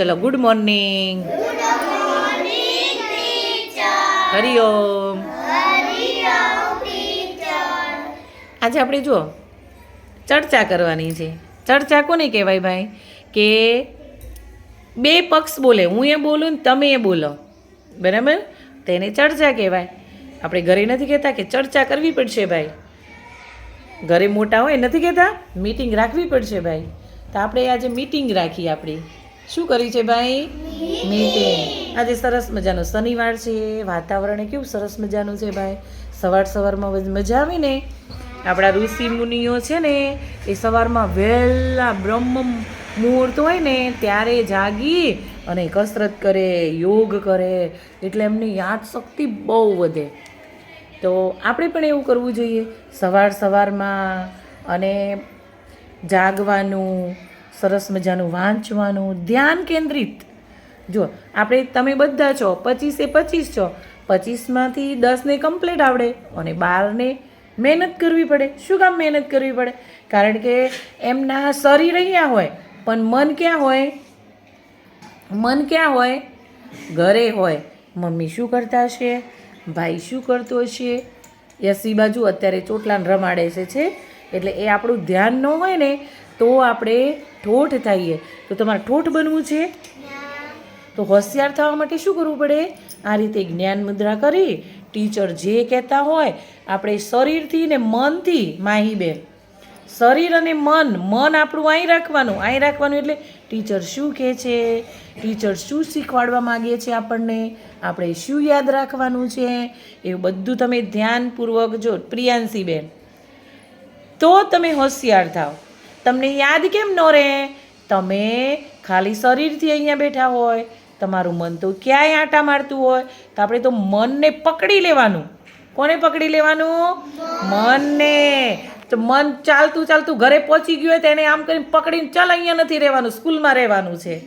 ચલો good morning Hariom. આજે આપણે જુઓ, ચર્ચા કરવાની છે. ચર્ચા કોને કહેવાય ભાઈ? કે બે પક્ષ બોલે, હું એ બોલું ને તમે એ બોલો. બરાબર? તેને ચર્ચા કહેવાય. આપણે ઘરે નથી કહેતા કે ચર્ચા કરવી પડશે ભાઈ. ઘરે મોટા હોય નથી કહેતા મીટિંગ રાખવી પડશે ભાઈ. તો આપણે આજે મીટિંગ રાખી આપણી. શું કરી છે ભાઈ? મીટિંગ. આજે સરસ મજાનો શનિવાર છે વાતાવરણ કેવું સરસ મજાનું છે ભાઈ? સવાર સવારમાં મજા આવે ને? આપણા ઋષિ મુનિઓ છે ને એ સવારમાં વહેલા બ્રહ્મ મુહૂર્ત હોય ને ત્યારે જાગી અને કસરત કરે યોગ કરે એટલે એમની યાદશક્તિ બહુ વધે. તો આપણે પણ એવું કરવું જોઈએ. સવાર સવારમાં અને જાગવાનું સરસ મજાનું વાંચવાનું, ધ્યાન કેન્દ્રિત. જો આપણે તમે બધા છો, પચીસે પચીસ છો, પચીસમાંથી દસને કમ્પ્લીટ આવડે અને બારને મહેનત કરવી પડે. શું કામ મહેનત કરવી પડે? કારણ કે એમના શરીર અહીંયા હોય, પણ મન ક્યાં હોય? મન ક્યાં હોય? ઘરે હોય. મમ્મી શું કરતા હશે? ભાઈ શું કરતો હશે? યસી બાજુ અત્યારે ચોટલાને રમાડે છે. એટલે એ આપણું ધ્યાન ન હોય ને તો આપણે ઠોઠ થઈએ તો તમારે ઠોઠ બનવું છે? તો હોશિયાર થવા માટે શું કરવું પડે? આ રીતે જ્ઞાન મુદ્રા કરી ટીચર જે કહેતા હોય, આપણે શરીરથી ને મનથી માહીબેન શરીર અને મન મન આપણું અહીં રાખવાનું. અહીં રાખવાનું એટલે ટીચર શું કહે છે? ટીચર શું શીખવાડવા માગે છે આપણને? આપણે શું યાદ રાખવાનું છે? એવું બધું તમે ધ્યાનપૂર્વક જો પ્રિયાંશીબેન તો તમે હોશિયાર થાવ. તમને યાદ કેમ ન રહે? તમે ખાલી શરીરથી અહીંયા બેઠા હોય, તમારું મન તો ક્યાંય આંટા મારતું હોય, તો આપણે તો મનને પકડી લેવાનું. કોને પકડી લેવાનું? મનને. તો મન ચાલતું ચાલતું ઘરે પહોંચી ગયું હોય તેને આમ કરીને પકડીને ચાલ, અહીંયા નથી રહેવાનું, સ્કૂલમાં રહેવાનું છે.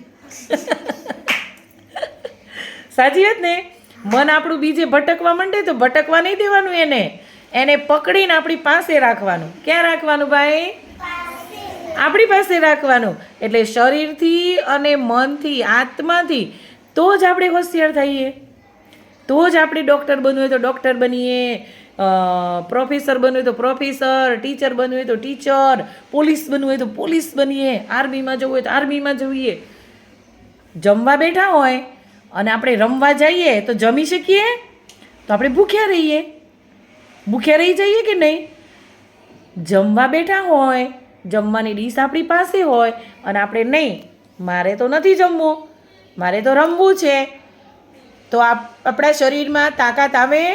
સાચી વાત ને? મન આપણું બીજે ભટકવા માંડે તો ભટકવા નહીં દેવાનું એને. એને પકડીને આપણી પાસે રાખવાનું. ક્યાં રાખવાનું ભાઈ? આપણી પાસે રાખવાનું. એટલે શરીરથી અને મનથી, આત્માથી તો જ આપણે હોશિયાર થઈએ. તો જ આપણે ડૉક્ટર બનવું હોય તો ડૉક્ટર બનીએ. પ્રોફેસર બનવું હોય તો પ્રોફેસર, ટીચર બનવું હોય તો ટીચર, પોલીસ બનવું હોય તો પોલીસ બનીએ. આર્મીમાં જવું હોય તો આર્મીમાં જઈએ. જમવા બેઠા હોય અને આપણે રમવા જઈએ તો જમી શકીએ? તો આપણે ભૂખ્યા રહીએ. ભૂખ્યા રહી જઈએ કે નહીં? જમવા બેઠા હોય જમવાની ડીશ આપણી પાસે હોય અને આપણે નહીં, મારે તો નથી જમવું. મારે તો રમવું છે. તો આપ, આપણા શરીરમાં તાકાત આવે?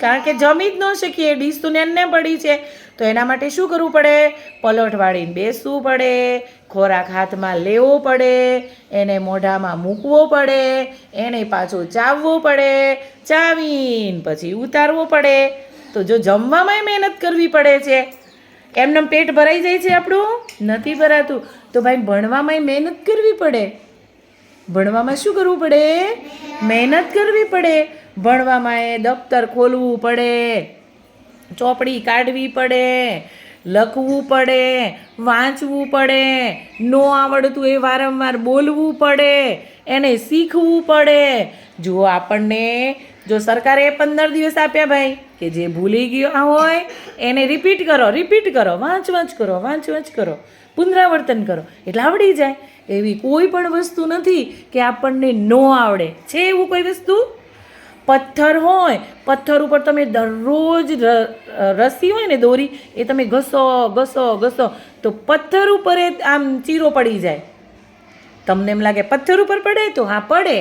કારણ કે જમી જ ન શકીએ, ડીશ તો નેને પડી છે. તો એના માટે શું કરવું પડે? પલટ વાળીને બેસવું પડે, ખોરાક હાથમાં લેવો પડે, એને મોઢામાં મૂકવો પડે, એને પાછું ચાવવું પડે, ચાવીને પછી ઉતારવો પડે. તો જો જમવામાં મહેનત કરવી પડે છે એમનેમ પેટ ભરાઈ જાય છે આપણું? નથી ભરાતું. તો ભાઈ, ભણવામાં મહેનત કરવી પડે. ભણવામાં શું કરવું પડે? મહેનત કરવી પડે. ભણવામાં એ દફતર ખોલવું પડે. ચોપડી કાઢવી પડે. લખવું પડે. વાંચવું પડે. નો આવડતું એ વારંવાર બોલવું પડે. એને શીખવું પડે. જો આપણને જો સરકારે પંદર દિવસ આપ્યા ભાઈ, કે જે ભૂલી ગયો હોય, એને રિપીટ કરો રિપીટ કરો, વાંચ વાંચ કરો, વાંચ વાંચ કરો, પુનરાવર્તન કરો. એટલે આવડી જાય. એવી કોઈ પણ વસ્તુ નથી કે આપણને ન આવડે. છે એવું કોઈ વસ્તુ? પથ્થર હોય. પથ્થર ઉપર તમે દરરોજ રસી હોય ને દોરી, એ તમે ઘસો ઘસો ઘસો, તો પથ્થર ઉપર એ આમ ચીરો પડી જાય. તમને એમ લાગે, પથ્થર ઉપર પડે? તો હા, પડે.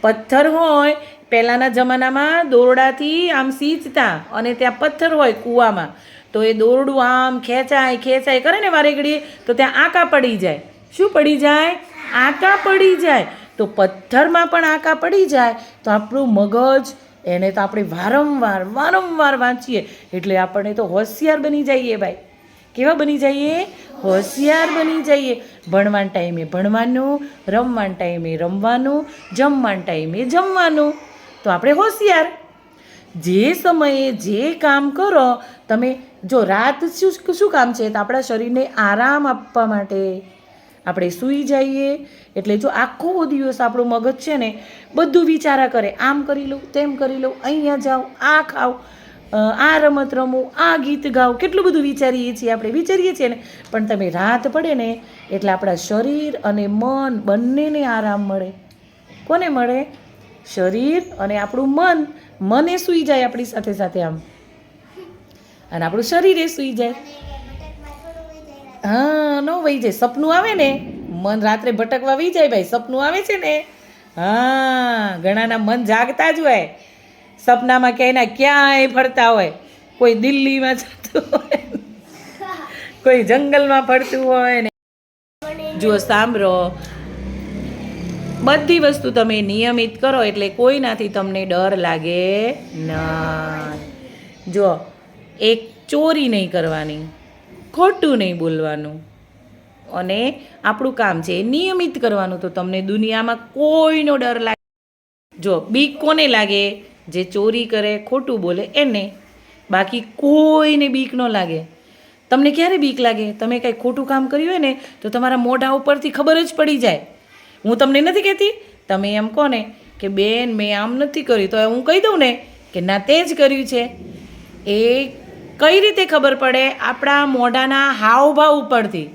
પથ્થર હોય પહેલાંના જમાનામાં દોરડાથી આમ સીંચતા અને ત્યાં પથ્થર હોય કૂવામાં. તો એ દોરડું આમ ખેંચાય ખેંચાય, કરે ને વારે ઘડીએ તો ત્યાં આંકા પડી જાય. શું પડી જાય? આંકા પડી જાય. તો પથ્થરમાં પણ આંકા પડી જાય. તો આપણું મગજ, એને તો આપણે વારંવાર વારંવાર વાંચીએ. એટલે આપણને તો હોશિયાર બની જઈએ ભાઈ. કેવા બની જઈએ? હોશિયાર બની જઈએ. ભણવાના ટાઈમે ભણવાનું, રમવાના ટાઈમે રમવાનું, જમવાના ટાઈમે જમવાનું. તો આપણે હોશિયાર. જે સમયે જે કામ કરો, તમે જો રાત શું શું કામ છે? તો આપણા શરીરને આરામ આપવા માટે આપણે સૂઈ જઈએ. એટલે જો આખો દિવસ આપણું મગજ છે ને બધું વિચારા કરે, આમ કરી લઉં, તેમ કરી લઉં, અહીંયા જાઉં, આ ખાઉં આ રમત રમું, આ ગીત ગાઓ કેટલું બધું વિચારીએ છીએ આપણે, વિચારીએ છીએ ને. પણ તમે રાત પડે ને, એટલે આપણા શરીર અને મન બંનેને આરામ મળે. કોને મળે? શરીર અને આપણું મન, મને સૂઈ જાય આપણી સાથે સાથે આમ. અને આપણું શરીર એ સૂઈ જાય. હા, ન વહી જાય. સપનું આવે ને, મન રાત્રે ભટકવા વહી જાય ભાઈ. સપનું આવે છે ને? હા, ઘણાના મન જાગતા જ હોય. સપનામાં ક્યાંયના ક્યાંય ફરતા હોય? કોઈ દિલ્હીમાં જતું હોય કોઈ જંગલમાં ફરતું હોય ને? જુઓ, સાંભળો. બધી વસ્તુ તમે નિયમિત કરો એટલે કોઈનાથી તમને ડર લાગે ના. જો એક ચોરી નહીં કરવાની, ખોટું નહીં બોલવાનું. અને આપણું કામ છે એ નિયમિત કરવાનું તો તમને દુનિયામાં કોઈનો ડર લાગે. જો, બીક કોને લાગે? જે ચોરી કરે, ખોટું બોલે, એને. બાકી કોઈને બીક ન લાગે. તમને ક્યારે બીક લાગે? તમે કાંઈ ખોટું કામ કર્યું હોય ને, તો તમારા મોઢા ઉપરથી ખબર જ પડી જાય. હું તમને નથી કહેતી? તમે એમ કહો ને કે બેન, મેં આમ નથી કર્યું. તો હું કહી દઉં ને કે ના, તે જ કર્યું છે. એ કઈ રીતે ખબર પડે? આપણા મોઢાના હાવભાવ ઉપરથી.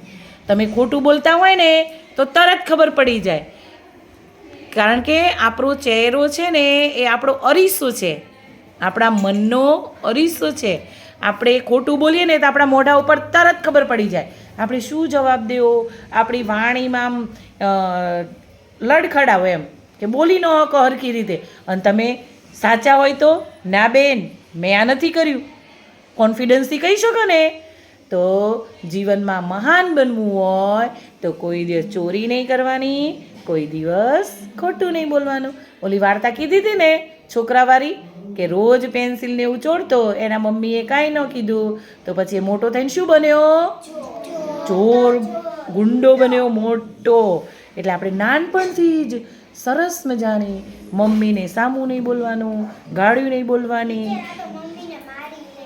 તમે ખોટું બોલતા હોય ને, તો તરત ખબર પડી જાય. કારણ કે આપણો ચહેરો છે ને, એ આપણો અરીસો છે. આપણા મનનો અરીસો છે. આપણે ખોટું બોલીએ ને, તો આપણા મોઢા ઉપર તરત ખબર પડી જાય. આપણે શું જવાબ દેવો? આપણી વાણીમાં આમ લડખડાવો એમ. કે બોલી ન શકો હરખી રીતે. અને તમે સાચા હોય તો, ના બેન, મેં આ નથી કર્યું. કોન્ફિડન્સથી કહી શકો ને? તો જીવનમાં મહાન બનવું હોય તો કોઈ દિવસ ચોરી નહીં કરવાની, કોઈ દિવસ ખોટું નહીં બોલવાનું. ઓલી વાર્તા કીધી હતી ને છોકરાવાળી, કે રોજ પેન્સિલને ચોરતો, એના મમ્મીએ કાંઈ ન કીધું. તો પછી એ મોટો થઈને શું બન્યો? ચોર. ગુંડો બન્યો મોટો. એટલે આપણે નાનપણથી જ સરસ મજાની મમ્મીને સામું નહીં બોલવાનું, ગાળ્યું નહીં બોલવાની.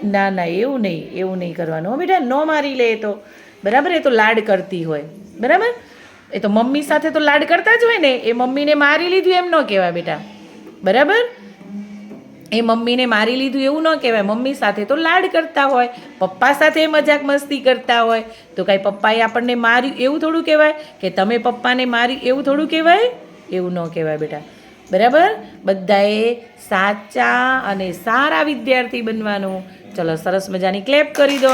ના ના, એવું નહીં એવું નહીં કરવાનું. હો બેટા, ન મારી લે તો. બરાબર, એ તો લાડ કરતી હોય. બરાબર? એ તો મમ્મી સાથે તો લાડ કરતા જ હોય ને. એ મમ્મીને મારી લીધું એમ ન કહેવાય બેટા. બરાબર? એ મમ્મીને મારી લીધું એવું ન કહેવાય. મમ્મી સાથે તો લાડ કરતા હોય, પપ્પા સાથે મજાક મસ્તી કરતા હોય. તો કાંઈ પપ્પાએ આપણને માર્યું એવું થોડું કહેવાય કે તમે પપ્પાને માર્યું એવું થોડું કહેવાય? એવું ન કહેવાય બેટા. બરાબર? બધાએ સાચા અને સારા વિદ્યાર્થી બનવાનું. ચલો, સરસ મજાની ક્લેપ કરી દો.